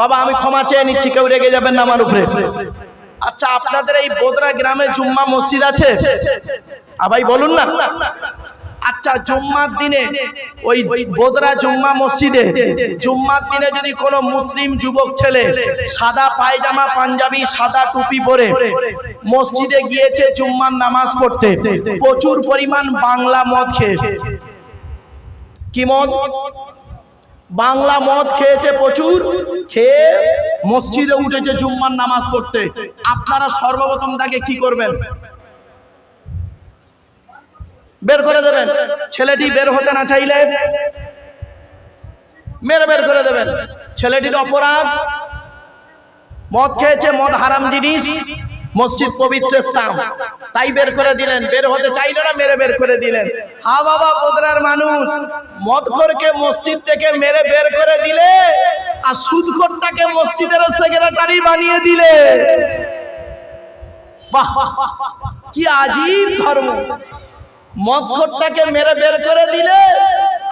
বাবা, আমি ক্ষমা চেয়ে নিচ্ছি, কেউ রেগে যাবেন না আমার উপরে। আচ্ছা আপনাদের এই বোদরা গ্রামে জুম্মা মসজিদ আছে? আবাই বলুন না। আচ্ছা জুম্মার দিনে, ওই বোদরা জুম্মা মসজিদে, জুম্মার দিনে যদি কোনো মুসলিম যুবক ছেলে সাদা পায়জামা, পাঞ্জাবি, সাদা টুপি পরে মসজিদে গিয়েছে জুম্মার নামাজ পড়তে, প্রচুর পরিমাণ বাংলা মদ খেয়ে। কি মদ? বাংলা মদ খেয়েছে প্রচুর, খেয়ে মসজিদে উঠেছে জুম্মার নামাজ পড়তে। আপনারা সর্বপ্রথম তাকে কি করবেন? বের করে দেবেন। ছেলেটি বের হতে না চাইলে মেরে বের করে দেবেন। ছেলেটির অপরাধ, মদ খেয়েছে, মদ হারাম জিনিস। মসজিদ পবিত্র স্থান। তাই বের করে দিলেন। বের হতে চাইলে না মেরে বের করে দিলেন। হা বাবা বদরার মানুষ। মদখোরকে মসজিদ থেকে মেরে বের করে দিলে আর সুদখোরটাকে মসজিদের সেক্রেটারি বানিয়ে দিলে। বাহ। কি আজীব ধর্ম। মদখোরটাকে মেরে বের করে দিলে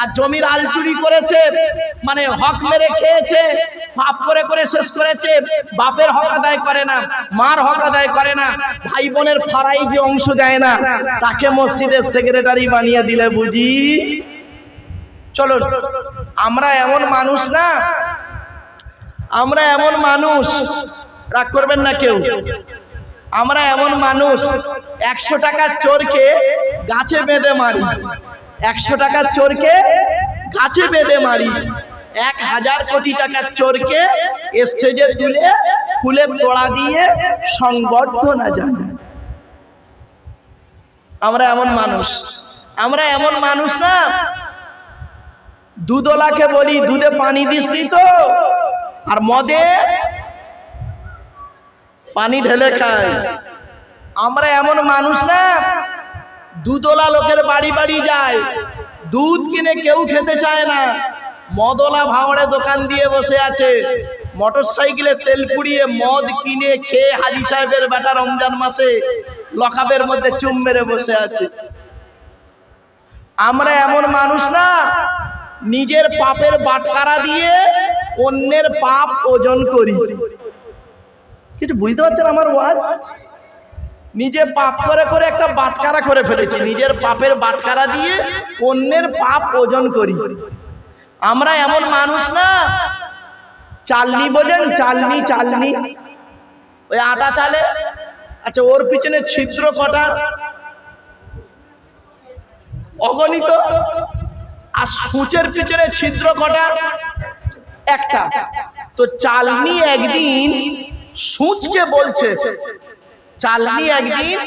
আর জমির আল চুরি করেছে মানে হক মেরে খেয়েছে, পাপ করে করে শেষ করেছে, বাপের হক আদায় করে না, মার হক আদায় করে না ভাই বোনের ফারাই যে অংশ দেয় না, তাকে মসজিদের সেক্রেটারি বানিয়ে দিলে বুঝি? চলো আমরা এমন মানুষ না, আমরা এমন মানুষ, রাগ করবেন না কেউ, আমরা এমন মানুষ, একশো টাকার চোরকে গাছে বেঁধে মারি। একশো টাকার চোরকে গাছে বেঁধে মারি। এক হাজার কোটি টাকার চোরকে স্টেজে তুলে ফুলের তোড়া দিয়ে সংবর্ধনা জানাই আমরা এমন মানুষ। আমরা এমন মানুষ না। দুধওয়ালাকে বলি, দুধে পানি দিস তো? আর মদে পানি ঢেলে খায়। আমরা এমন মানুষ না। দুধওয়ালা লোকের বাড়ি বাড়ি যায়। দুধ কিনে কেউ খেতে চায় না। মদওয়ালা ভাওড়ে দোকান দিয়ে বসে আছে। মোটর সাইকেলে তেল পুড়িয়ে মদ কিনে খেয়ে হাজি সাহেবের বেটা রমজান মাসে লকাবের মধ্যে চুম মেরে বসে আছে। আমরা এমন মানুষ না, নিজের পাপের বাটকারা দিয়ে অন্যের পাপ ওজন করি। কিছু বুঝতে পারছেন আমার ওয়াজ? নিজে পাপ করে করে একটা বাটকারা করে ফেলেছি। নিজের পাপের বাটকারা দিয়ে অন্যের পাপ ওজন করি। আমরা এমন মানুষ না, চালনি বোঝেন? চালনি চালনি। ওই আটা চালে? আচ্ছা ওর পিছনে ছিদ্র কটা? অগণিত। আর সূচের পিছনে ছিদ্র কটা? একটা। তো চালনি একদিন সূচকে বলছে চালনি একদিন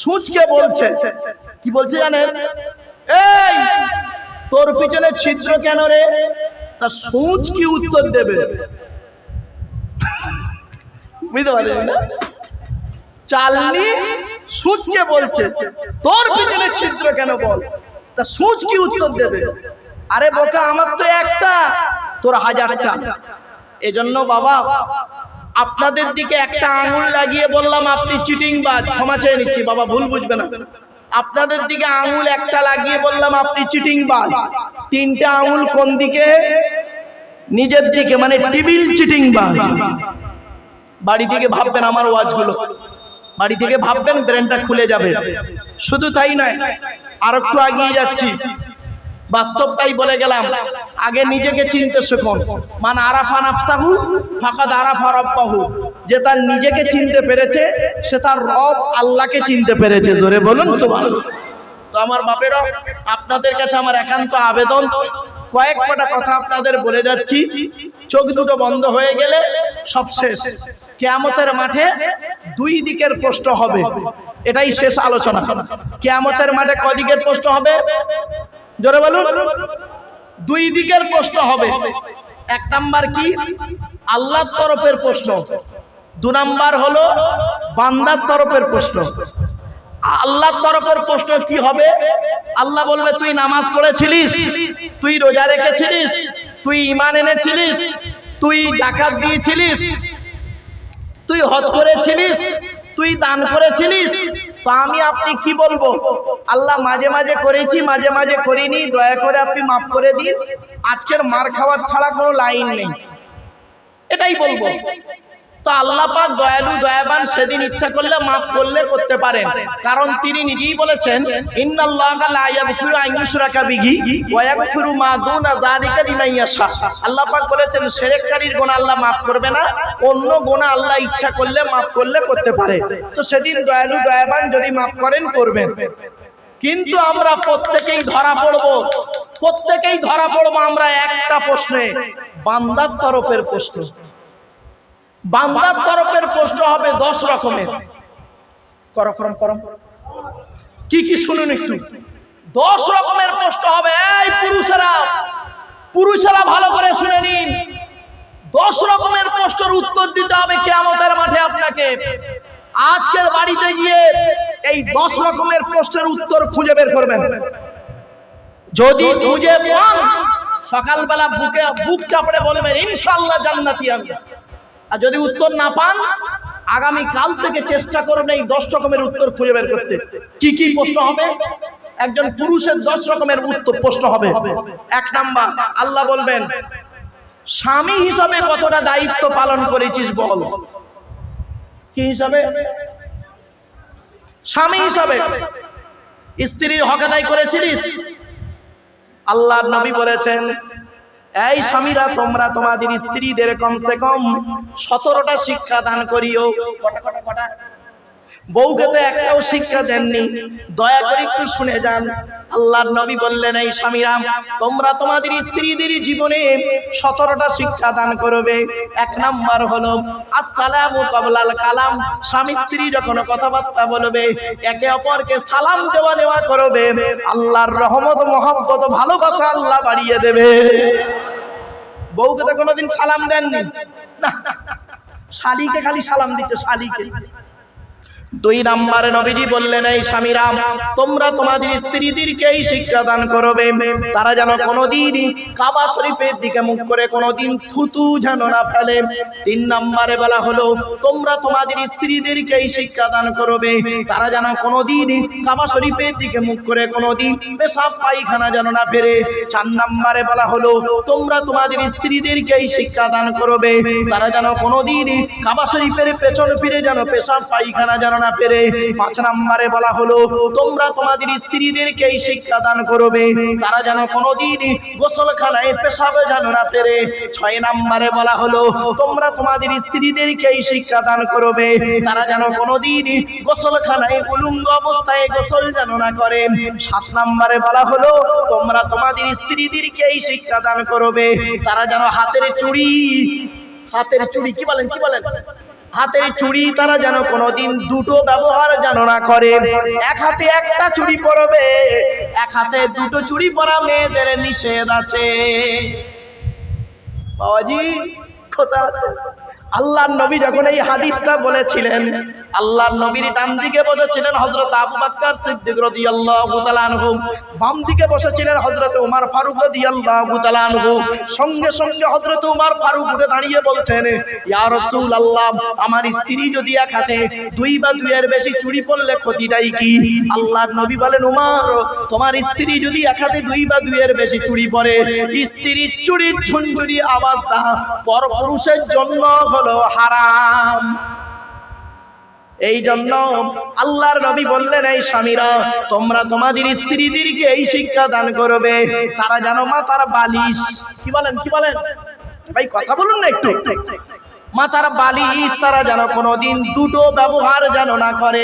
সূচকে বলছে। কি বলছে জানেন? এই তোর পিছনে ছিদ্র কেন রে? তা সূচ কি উত্তর দেবে? বুঝতে পারলেন না? চালনি সূচকে বলছে। তোর পিছনে ছিদ্র কেন বল? তা সূচ কি উত্তর দেবে? আরে বোকা আমার তো একটা তোর হাজারটা। এজন্য বাবা আপনাদের দিকে একটা আঙুল লাগিয়ে বললাম, আপনি চিটিং বাজ ক্ষমা চেয়ে নিচ্ছি, বাবা, ভুল বুঝবে না। আপনাদের দিকে আঙুল একটা লাগিয়ে বললাম, আপনি চিটিং বাজ তিনটা আঙুল কোন দিকে? নিজের দিকে মানে টিবিল চিটিং বাজ বাড়ি থেকে ভাববেন আমার ওয়াজগুলো। বাড়ি থেকে ভাববেন, ব্রেনটা খুলে যাবে। শুধু তাই নয় আর একটু এগিয়ে যাচ্ছি। বাস্তবটাই বলে গেলাম। আগে নিজেকে চিনতে শেখুন। মান আরাফা নাফসাহু, ফাকাদ আরাফা রব্বাহু। যে তার নিজেকে চিনতে পেরেছে, সে তার রব আল্লাহকে চিনতে পেরেছে। জোরে বলুন তো আমার বাপেরা, আপনাদের কাছে আমার একান্ত আবেদন। কয়েক কটা কথা আপনাদের বলে যাচ্ছি। চোখ দুটো বন্ধ হয়ে গেলে সব শেষ। কেয়ামতের মাঠে দুই দিকের প্রশ্ন হবে। এটাই শেষ আলোচনা। কেয়ামতের মাঠে কদিকের প্রশ্ন হবে? জোরে বলুন। দুই দিকের প্রশ্ন হবে। এক নাম্বার কি? আল্লাহর তরফের প্রশ্ন। দু নাম্বার হলো বান্দার তরফের প্রশ্ন। আল্লাহর তরফের প্রশ্ন কি হবে? আল্লাহ বলবে, তুই নামাজ পড়েছিলিস? তুই রোজা রেখেছিলিস? তুই ইমান এনেছিলিস? তুই জাকাত দিয়েছিলিস? তুই হজ করেছিলিস? তুই দান করেছিলিস? আমি আপনি কি বলব? আল্লাহ মাঝে মাঝে করেছি, মাঝে মাঝে করিনি, দয়া করে আপনি মাফ করে দিন। আজকের মার খাওয়ার ছাড়া কোনো লাইন নেই। এটাই বলব। তো আল্লাহ পাক দয়ালু, দয়াবান সেদিন ইচ্ছা করলে মাফ করলে করতে পারেন। কারণ তিনি নিজেই বলেছেন আল্লাহ বলেছেন আল্লাহ মাফ করবে না, অন্য আল্লাহ ইচ্ছা করলে করলে করতে পারে। তো সেদিন দয়ালু, দয়াবান যদি মাফ করেন, করবেন। কিন্তু আমরা প্রত্যেকেই ধরা পড়ব। প্রত্যেকেই ধরা পড়ব আমরা একটা প্রশ্নে, বান্দার তরফের প্রশ্ন। বান্দার তরফের প্রশ্ন হবে দশ রকমের। করম করম কি কি শুনুন একটু? দশ রকমের প্রশ্ন হবে। এই পুরুষেরা পুরুষেরা ভালো করে শুনে নিন। দশ রকমের প্রশ্নের উত্তর দিতে হবে কেয়ামতের মাঠে আপনাকে। আজকের বাড়িতে গিয়ে এই দশ রকমের প্রশ্নের উত্তর খুঁজে বের করবেন। যদি খুঁজে পান সকালবেলা বুকে বুক চাপড়ে বলবেন ইনশাল্লাহ জান্নাতি আমি। আর যদি উত্তর না পান, আগামী কাল থেকে চেষ্টা করুন এই দশ রকমের উত্তর খুঁজে বের করতে। কি কি প্রশ্ন হবে? একজন পুরুষের দশ রকমের উত্তর প্রশ্ন হবে। এক নাম্বার, আল্লাহ বলবেন, স্বামী হিসাবে কতটা দায়িত্ব পালন করেছিস বল? কি হিসাবে? স্বামী হিসাবে। স্ত্রীর হকাদাই করেছিলিস? আল্লাহর নবী বলেছেন এই স্বামীরা, তোমরা তোমাদের স্ত্রীদের কমসে কম সতেরোটা শিক্ষা দান করিও। বউকে তো একটাও শিক্ষা দেননি। দয়া করে একটু শুনে যান। আল্লাহর নবী বললেন, এই স্বামীরা, তোমরা তোমাদের স্ত্রীদের জীবনে সতেরোটা শিক্ষা দান করবে। এক নাম্বার হলো, আসসালামু কাবলাল কালাম। স্বামী স্ত্রী যখন কথাবার্তা বলবে, একে অপরকে সালাম দেওয়া নেওয়া করবে। আল্লাহর রহমত, মহব্বত, ভালোবাসা আল্লাহ বাড়িয়ে দেবে। বউকে তো কোনোদিন সালাম দেননি। শালিকে খালি সালাম দিচ্ছে শালিকে। দুই নম্বরে নবীজি বললেন, এই স্বামীরা, তোমরা তোমাদের স্ত্রীদেরকে এই শিক্ষা দান করবে। তারা যেন কোনোদিন কাবা শরীফের দিকে মুখ করে কোনোদিন থুতু যেন না ফেলে। তিন নাম্বারে বলা হলো, তোমরা তোমাদের স্ত্রীদেরকে এই শিক্ষা দান করবে। তারা যেন কোনোদিন কাবা শরীফের দিকে মুখ করে কোনোদিন পেশাব পায়খানা যেন না ফেরে। চার নাম্বারে বলা হলো, তোমরা তোমাদের স্ত্রীদেরকে এই শিক্ষা দান করবে। তারা যেন কোনোদিন কাবা শরীফের পেছন ফিরে যেন পেশাব পায়খানা যেন না পেরে পাঁচ নম্বরে বলা হলো, তোমরা তোমাদের স্ত্রীদেরকে এই শিক্ষা দান করবে। তারা যেন কোনোদিন গোসলখানায় পেশাবে যেন না পেরে। ছয় নম্বরে বলা হলো, তোমরা তোমাদের স্ত্রীদেরকে এই শিক্ষা দান করবে। তারা যেন কোনোদিন গোসলখানায় উলুঙ্গ অবস্থায় গোসল যেন না করে। সাত নম্বরে বলা হলো, তোমরা তোমাদের স্ত্রীদেরকে এই শিক্ষা দান করবে। তারা যেন হাতের চুড়ি হাতের চুড়ি, কি বলেন কি বলেন? হাতের চুড়ি তারা যেন কোনোদিন দুটো ব্যবহার যেন না করে। এক হাতে একটা চুড়ি পরবে এক হাতে দুটো চুড়ি পরা মেয়েদের নিষেধ আছে। বাবাজি কোথা আছে? আল্লাহর নবী যখন এই হাদিসটা বলেছিলেন, আল্লাহর নবীর ডান দিকে বসেছিলেন হযরত আবু বকর সিদ্দিক রাদিয়াল্লাহু তাআলা আনহু, বাম দিকে বসেছিলেন হযরত ওমর ফারুক রাদিয়াল্লাহু তাআলা আনহু। সঙ্গে সঙ্গে হযরত ওমর ফারুক উঠে দাঁড়িয়ে বলছেন, ইয়া রাসূলুল্লাহ, আমার স্ত্রী যদি এক হাতে দুই বা দুইয়ের বেশি চুড়ি পরলে ক্ষতিটাই কি? আল্লাহর নবী বলেন ওমর তোমার স্ত্রী যদি এক হাতে দুই বা দুইয়ের বেশি চুড়ি পরে, স্ত্রীর চুড়ির ঝুনঝুরি আওয়াজটা পরপুরুষের জন্য হলো হারাম। এই জন্য আল্লাহর নবী বললেন, এই স্বামীরা, তোমরা তোমাদের স্ত্রীদেরকে এই শিক্ষা দান করবে। তারা জানো মা, তারা বালিশ। কি বলেন কি বলেন? ভাই, কথা বলুন না একটু। মাথার বালিশ তারা যেন কোনোদিন দুটো ব্যবহার যেন না করে।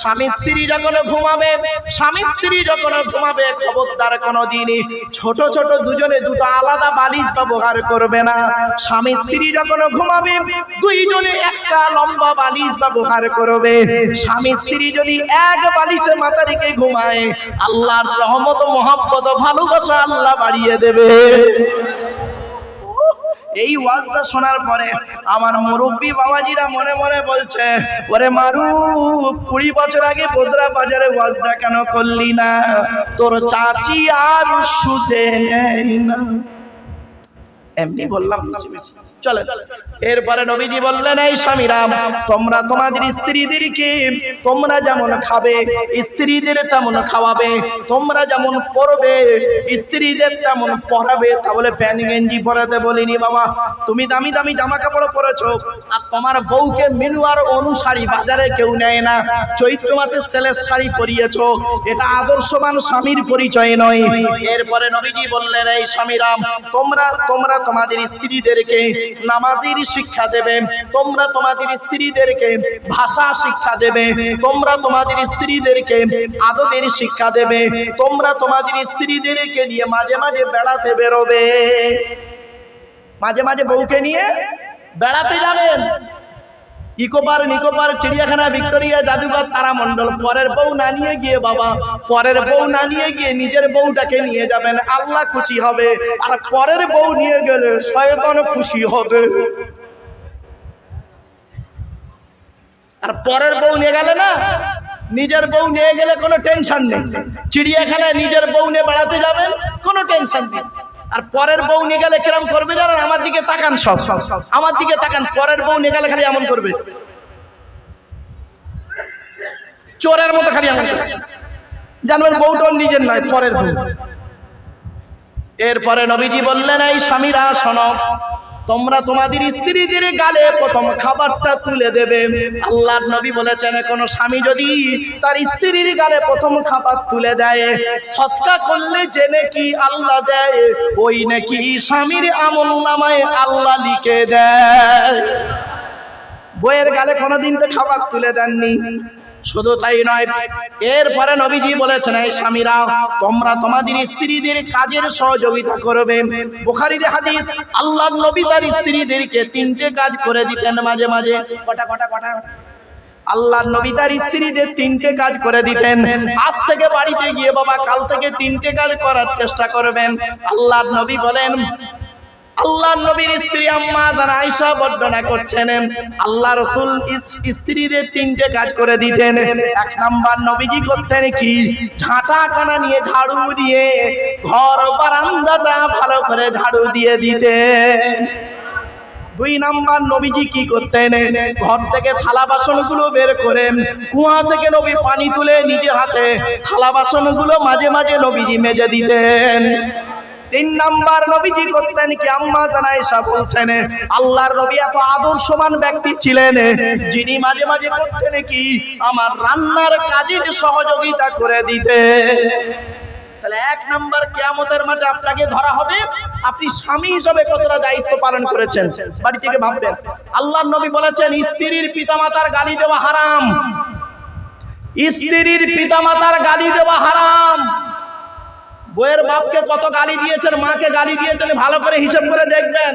স্বামী স্ত্রী যখন ঘুমাবে, স্বামী স্ত্রী যখন ঘুমাবে, খবরদার কোনোদিন ছোট ছোট দুজনে দুটো আলাদা বালিশ ব্যবহার করবে না। স্বামী স্ত্রী যখন ঘুমাবে, দুইজনে একটা লম্বা বালিশ ব্যবহার করবে। স্বামী স্ত্রী যদি এক বালিশে মাথা রেখে ঘুমায়, আল্লাহর রহমত মহব্বত ভালোবাসা আল্লাহ বাড়িয়ে দেবে। এই ওয়াজটা শোনার পরে আমার মুরব্বী বাবাজিরা মনে মনে বলছে, ওরে মারু, কুড়ি বছর আগে বোদরা বাজারে ওয়াজটা কেন করলি না তোর চাচি আর সুদে নেই না এমনি বললাম বেশি মিছি। চলে। এরপরে নবীজি বললেন, এই স্বামীরা, তোমরা তোমাদের স্ত্রীদেরকে তোমরা যেমন খাবে, স্ত্রীদের তেমন খাওয়াবে, তোমরা যেমন পরবে, স্ত্রীদের তেমন পরাবে, তাহলে প্যান্ট গেঞ্জি পরাতে বলিনি বাবা। তুমি দামি দামি জামা কাপড় পরেছো, আর তোমার বউকে আর অনুসারী বাজারে কেউ নেয় না। চৈত্র মাসের ছেলের শাড়ি পরিয়েছো, এটা আদর্শবান স্বামীর পরিচয় নয়। এরপরে নবীজি বললেন, এই স্বামীরাম তোমরা তোমরা তোমাদের স্ত্রীদেরকে নামাজির শিক্ষা দেবে, তোমরা তোমাদের স্ত্রীদেরকে ভাষা শিক্ষা দেবে, তোমরা তোমাদের স্ত্রীদেরকে আদবের শিক্ষা দেবে, তোমরা তোমাদের স্ত্রীদেরকে নিয়ে মাঝে মাঝে বেড়াতে বেরোবে। মাঝে মাঝে বউকে নিয়ে বেড়াতে যাবেন। ইকোপার নিকোপার চিড়িয়াখানা ভিক্টোরিয়া জাদুঘর তারা তারামণ্ডল। পরের বউ না নিয়ে গিয়ে বাবা। পরের বউ না নিয়ে গিয়ে নিজের বউটাকে নিয়ে যাবেন। আল্লাহ খুশি হবে। আর পরের বউ নিয়ে গেলে শয়তান খুশি হবে। আর পরের বউ নিয়ে গেলে না, নিজের বউ নিয়ে গেলে কোনো টেনশন নেই। চিড়িয়াখানায় নিজের বউ নিয়ে বেড়াতে যাবেন, কোনো টেনশন নেই। আর পরের বউ নিয়ে গেলে কিরম করবে জানেন আমার দিকে তাকান সব। আমার দিকে তাকান, পরের বউ নিয়ে খালি এমন করবে। চোরের মতো খালি এমন করছে। জানবেন বউটাও নিজের নয়, পরের বউ। এরপরে নবীজি বললেন, এই স্বামীরা, শোনো তোমরা তোমাদের স্ত্রীদের গালে প্রথম খাবারটা তুলে দেবে। আল্লাহর নবী বলেছেন, কোন স্বামী যদি তার স্ত্রীর গালে প্রথম খাবার তুলে দেয়, সৎকা করলে যে নাকি আল্লাহ দেয়, ওই নাকি স্বামীর আমল নামায় আল্লাহ লিখে দেয়। বইয়ের গালে কোনোদিন তো খাবার তুলে দেননি। শুধু তাই নয়, এরপরে নবীজি বলেছেন এই স্বামীরা, তোমরা তোমাদের স্ত্রীদের কাজের সহযোগিতা করবে। বুখারীর হাদিস, আল্লাহর নবী তার স্ত্রীদেরকে তিনটে কাজ করে দিতেন মাঝে মাঝে। কটা কটা কটা? আল্লাহর নবী তার স্ত্রীদের তিনটে কাজ করে দিতেন। আজ থেকে বাড়িতে গিয়ে বাবা কাল থেকে তিনটে কাজ করার চেষ্টা করবেন। আল্লাহর নবী বলেন আল্লাহ নবীর স্ত্রী আম্মা জান আয়েশা বর্ণনা করছেন, আল্লাহ রাসূল স্ত্রীদের তিনটে কাজ করে দিতেন। এক নাম্বার, নবীজি করতেন কি? ঝাঁটা কানা নিয়ে ঝাড়ু দিয়ে ঘর বারান্দাটা ভালো করে ঝাড়ু দিয়ে দিতেন। দুই নাম্বার, নবীজি কি করতেন? ঘর থেকে থালা বাসনগুলো বের করে কুয়া থেকে নবী পানি তুলে নিজে হাতে থালা বাসনগুলো মাঝে মাঝে নবীজি মেজে দিতেন। তিন নাম্বার নবীজি করতেন কি আম্মা জানাইসা বলছেন, আল্লাহর নবী এত আদর্শমান ব্যক্তি ছিলেন, যিনি মাঝে মাঝে করতেন কি, আমার রান্নার কাজের সহযোগিতা করে দিতে। তাহলে এক নাম্বার কেয়ামতের মাঠে আপনাকে ধরা হবে, আপনি স্বামী হিসাবে কতটা দায়িত্ব পালন করেছেন, বাড়ি থেকে ভাববেন। নবী বলেছেন, স্ত্রীর পিতামাতার গালি দেওয়া হারাম। স্ত্রীর গালি দেওয়া হারাম। বইয়ের বাপকে কত গালি দিয়েছেন, মাকে গালি দিয়েছেন, ভালো করে হিসাব করে দেখবেন।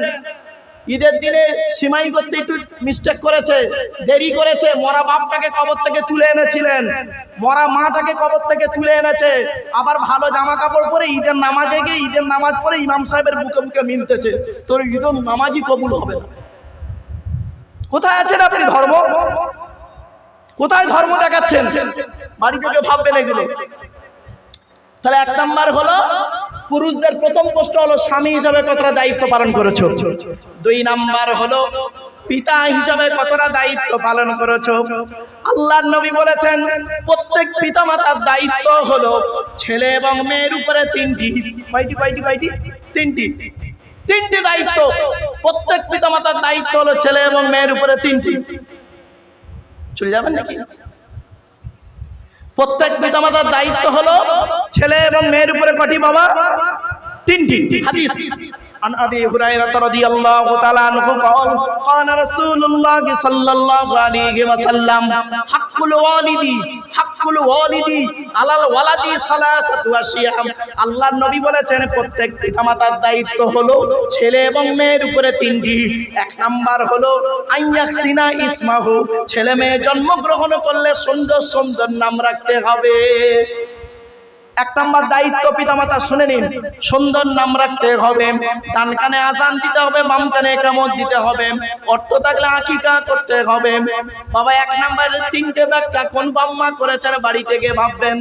ঈদের দিনে সীমাই করতে একটু মিস্টেক করেছে, দেরি করেছে। মরা বাপটাকে কবর থেকে তুলে এনেছিলেন। মরা মাটাকে কবর থেকে তুলে এনেছে। আবার ভালো জামা কাপড় পরে ঈদের নামাজে গিয়ে ঈদের নামাজ পরে ইমাম সাহেবের মুখে মুখে মিলতেছে তোর ঈদ নামাজই কবুল হবে কোথায় আছেন আপনি ধর্ম? কোথায় ধর্ম দেখাচ্ছেন? বাড়ি থেকে ভাববেন এগুলো। তাহলে এক নাম্বার হলো, পুরুষদের প্রথম প্রশ্ন হলো, স্বামী হিসাবে কতটা দায়িত্ব পালন করেছ? দুই নাম্বার হলো, পিতা হিসাবে কতটা দায়িত্ব পালন করেছ? আল্লাহর নবী বলেছেন, প্রত্যেক পিতা মাতার দায়িত্ব হলো ছেলে এবং মেয়ের উপরে তিনটি। কয়টি কয়টি কয়টি? তিনটি। তিনটি দায়িত্ব। প্রত্যেক পিতা মাতার দায়িত্ব হলো ছেলে এবং মেয়ের উপরে তিনটি। চলে যাবেন নাকি? প্রত্যেক পিতামাতার দায়িত্ব হলো ছেলে এবং মেয়ের উপরে কটি বাবা? তিনটি। হাদিস। عن ابي هريره رضي الله تعالى عنه قال قال رسول الله صلى الله عليه وسلم حق الوالد حق الوالد على الولد ثلاثه اشياء আল্লাহর নবী বলেছেন প্রত্যেক পিতামাতার দায়িত্ব হলো ছেলে এবং মেয়ের উপরে তিনটি এক নাম্বার হলো আইয়াকসিনা ইসমাহু ছেলে মেয়ে জন্মগ্রহণ করলে সুন্দর সুন্দর নাম রাখতে হবে এক নাম্বার দায়িত্ব পিতামাতা শুনে নিন। সুন্দর নাম রাখতে হবে। ডান কানে আজান দিতে হবে, বাম কানে দিতে হবে। অর্থ থাকলে আকিকা করতে হবে। বাবা, এক তিনটে কোন বাম্মা করেছেন বাড়ি থেকে ভাববেন?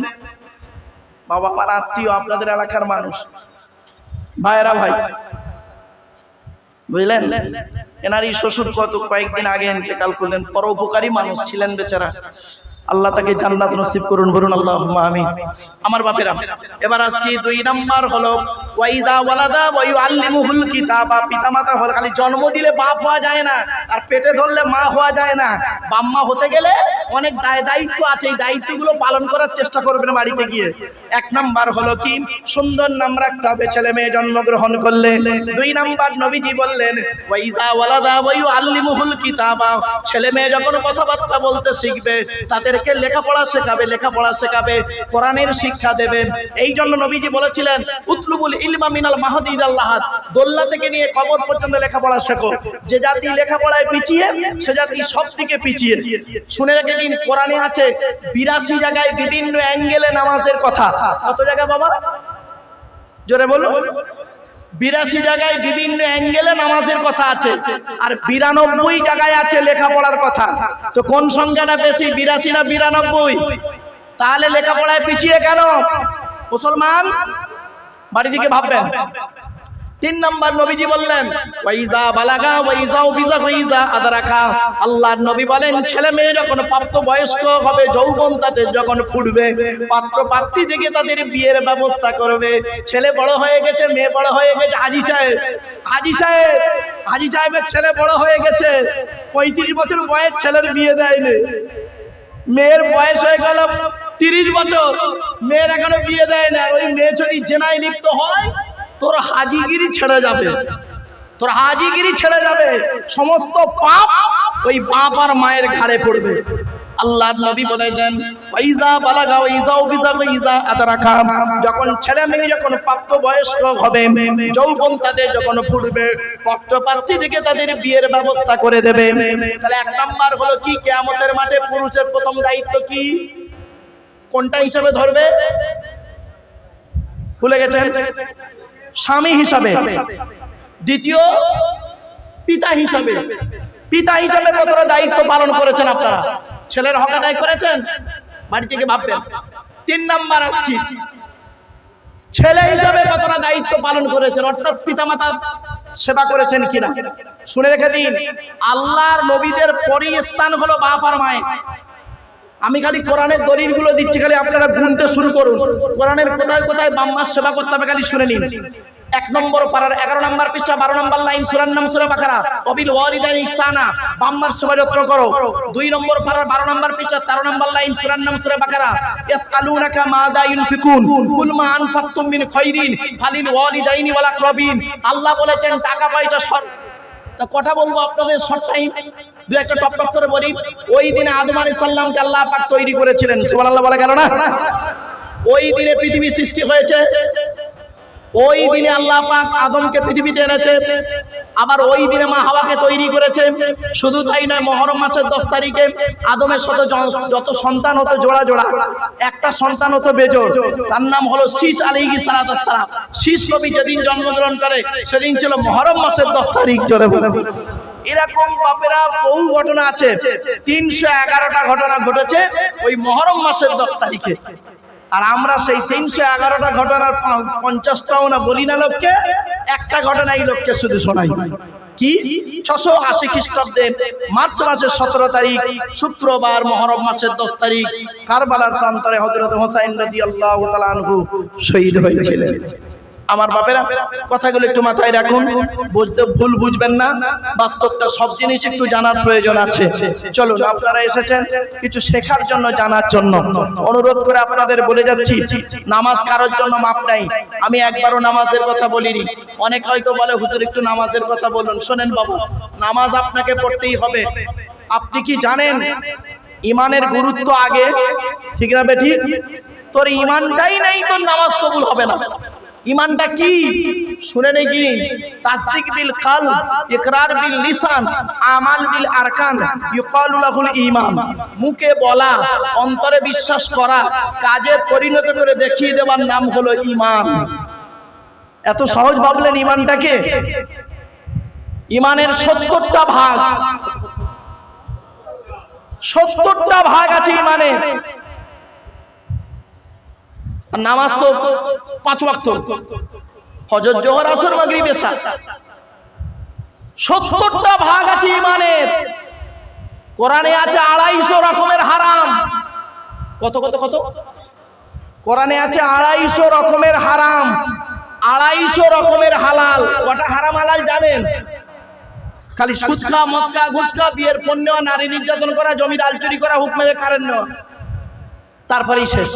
বাবা আত্মীয় আপনাদের এলাকার মানুষ। ভাইরা ভাই, বুঝলেন? এনারই শ্বশুর কত কয়েকদিন আগে ইন্তেকাল করলেন। পরোপকারী মানুষ ছিলেন বেচারা। আল্লাহ তাকে জান্নাত নসিব করুন, বলুন আল্লাহ আমিন। আমার বাপেরা, এবার আসছি দুই নাম্বার হলো, ওয়াইদা ওয়ালাদা ওয়াইউ আল্লিমুহুল কিতাবা। পিতামাতা হল খালি জন্ম দিলে বাপ হওয়া যায় না, আর পেটে ধরলে মা হওয়া যায় না। বাম্মা হতে গেলে অনেক দায় দায়িত্ব আছে, এই দায়িত্বগুলো পালন করার চেষ্টা করবেন বাড়িতে গিয়ে। এক নাম্বার হলো কি, সুন্দর নাম রাখতে হবে, ছেলে মেয়ে জন্মগ্রহণ করলে। দুই নাম্বার নবীজি বললেন, ওয়াইদা ওয়ালাদা ওয়াইউ আল্লিমুহুল কিতাবা। ছেলে মেয়ে যখন কথাবার্তা বলতে শিখবে তাদেরকে লেখাপড়া শেখাবে লেখাপড়া শেখাবে, কোরআনের শিক্ষা দেবে। এই জন্য নবীজি বলেছিলেন, উতলুবুল ইলমা মিনাল মাহাদিদ আল্লাহাদ দোল্লা থেকে নিয়ে কবর পর্যন্ত লেখাপড়া শেখো। যে জাতি লেখাপড়ায় পিছিয়ে, সে জাতি সব দিকে পিছিয়ে। শুনে রেখে দিন, কোরআনে আছে বিরাশি জায়গায় বিভিন্ন অ্যাঙ্গেলে নামাজের কথা। কত জায়গা বাবা? জোরে বলুন। বিরাশি জায়গায় বিভিন্ন অ্যাঙ্গেলে নামাজের কথা আছে। আর বিরানব্বই জায়গায় আছে লেখাপড়ার কথা। তো কোন সংখ্যাটা বেশি, বিরাশি না বিরানব্বই? তাহলে লেখাপড়ায় পিছিয়ে কেন? মুসলমান? বাড়ি দিকে ভাববেন। তিন নাম্বার নবীজি বললেন, ওয়াইজা বালাগা, ওয়াইজা উবিজা, ওয়াইজা আদারাকা। আল্লাহর নবী বলেন ছেলে মেয়ে যখন প্রাপ্ত বয়স্ক হবে, যৌবন তাদের যখন ফুটবে, পাত্র পাত্রী থেকে তাদের বিয়ের ব্যবস্থা করবে। ছেলে বড় হয়ে গেছে, মেয়ে বড় হয়ে গেছে, হাজি সাহেব হাজি সাহেব, হাজি সাহেবের ছেলে বড় হয়ে গেছে, পঁয়ত্রিশ বছর বয়স ছেলের বিয়ে দেয়নি। মেয়ের বয়স হয়ে গেল তিরিশ বছর, মেয়ের এখনও বিয়ে দেয় না। ওই মেয়ে যদি জেনায় লিপ্ত হয় তোর হাজিগিরি ছেড়ে যাবে। তোর হাজিগিরি ছেড়ে যাবে। সমস্ত পাপ ওই বাপ আর মায়ের ঘাড়ে পড়বে। আল্লাহর নবী ওয়াইজা বালাগা ওয়াইজা আদরাকা। যখন ছেলে মেয়ে যখন প্রাপ্ত বয়স্ক হবে, যৌবন তাদের যখন ফুটবে তাদের বিয়ের ব্যবস্থা করে দেবে। তাহলে এক নাম্বার হলো কি? কিয়ামতের মাঠে পুরুষের প্রথম দায়িত্ব কি? কোনটা হিসাবে ধরবে? ভুলে গেছেন? স্বামী হিসাবে। দ্বিতীয় পিতা হিসাবে। পিতা হিসাবে কতটা দায়িত্ব পালন করেছেন আপনারা? ছেলের হক আদায় করেছেন? বাড়ি থেকে ভাববেন। তিন নাম্বার আসছি। ছেলে হিসাবে কতটা দায়িত্ব পালন করেছেন? অর্থাৎ পিতামাতার সেবা করেছেন কিনা? শুনে রেখে দিন। আল্লাহর নবীদের পরই স্থান হলো বাপ আর মায়ের। আমি খালি কোরআনের দলিলগুলো দিচ্ছি, খালি আপনারা গুনতে শুরু করুন। কোরআনের কোথায় কোথায় বাম্মার সেবা করতে হবে খালি শুনে নিন। এক নম্বর পাড়ার এগারো নম্বর পৃষ্ঠা, বারো নম্বর লাইন সুরান নাম সুরা বাকারা। অবিল ওয়ালিদানি ইহসানা বাম্মার সেবা যত্ন করো। দুই নম্বর পাড়ার বারো নম্বর পৃষ্ঠা, তেরো নম্বর লাইন সুরান নাম সুরা বাকারা। ইয়াসআলুনাকা মাযা ইউনফিকুন। কুল মা আনফাকতুম মিন খাইরিন, ফালিল ওয়ালিদাইনি ওয়াল আকরাবিন। আল্লাহ বলেছেন টাকা পয়সা সব তা কথা বলব আপনাদের শর্ট টাইম। দু একটা টপ টপ করে বলি, ওই দিনে আদম আলাইহিস সালামকে আল্লাহ পাক তৈরি করেছিলেন, সুবহানাল্লাহ বলা গেল না? ওই দিনে পৃথিবী সৃষ্টি হয়েছে, ওই দিনে আল্লাহ পাক আদমকে পৃথিবীতে এনেছে, আবার ওই দিনে মা হাওয়াকে তৈরি করেছে, শুধু তাই নয়, মহরম মাসের দশ তারিখে আদমের সাথে যত সন্তান হতো জোড়া জোড়া, একটা সন্তান হতো বেজোর তার নাম হলো শীষ আলাইহি সালাম। শীষ নবী যেদিন জন্মগ্রহণ করে, সেদিন ছিল মহরম মাসের দশ তারিখ, জোরে বলে এরকম বাপেরা বহু ঘটনা আছে। তিনশো এগারোটা ঘটনা ঘটেছে ওই মহরম মাসের দশ তারিখে। আর আমরা সেই তিনশো এগারোটা ঘটনার পঞ্চাশটাও না বলি না লোককে, একটা ঘটনা এই লোককে শুধু শোনাই। কি? ছশো আশি খ্রিস্টাব্দে মার্চ মাসের সতেরো তারিখ, শুক্রবার মহরম মাসের দশ তারিখ, কারবালার প্রান্তরে হজরত হোসাইন রদি আল্লাহ শহীদ হয়েছিলেন। আমার বাপেরা, কথাগুলো একটু মাথায় রাখুন। বুঝতে ভুল বুঝবেন না। বাস্তবটা সব জিনিস একটু জানার প্রয়োজন আছে। চলুন, আপনারা এসেছেন কিছু শেখার জন্য, জানার জন্য। অনুরোধ করে আপনাদের বলে যাচ্ছি, নামাজ কারোর জন্য মাপ নাই। আমি একবারও নামাজের কথা বলিনি। অনেক হয়তো বলে, হুজুর, একটু নামাজের কথা বলুন। শোনেন বাবু, নামাজ আপনাকে পড়তেই হবে। আপনি কি জানেন, ইমানের গুরুত্ব আগে? ঠিক না বেঠি তোর ইমানটাই নেই, তোর নামাজ কবুল হবে না। ইমানটা কি? শুনে নাকি তাসদিক বিল কাল ইকরার বিল লিসান, আমাল বিল আরকান, ইউকালু লাহুল ঈমান। মুখে বলা, অন্তরে বিশ্বাস করা, কাজে পরিণত করে দেখিয়ে দেওয়ার নাম হলো ঈমান। এত সহজ ভাবলেন ঈমানটাকে? ঈমানের সত্তরটা ভাগ। সত্তরটা ভাগ আছে ঈমানের। আর নামাজ তো পাঁচ ওয়াক্ত। ফজর জোহর আসর মাগরিব এশা সত্তরটা ভাগ আছে ইমানের কোরআনে আছে আড়াইশো রকমের হারাম। কত কত কত? কোরআনে আছে আড়াইশো রকমের হারাম। আড়াইশো রকমের হালাল। কটা হারাম হালাল জানেন? খালি সুৎখা মদকা গুচকা বিয়ের পণ্য, নারী নির্যাতন করা, জমির আলচুরি করা, হুক মেরে কারেন্ট নেওয়া। তারপরেই শেষ।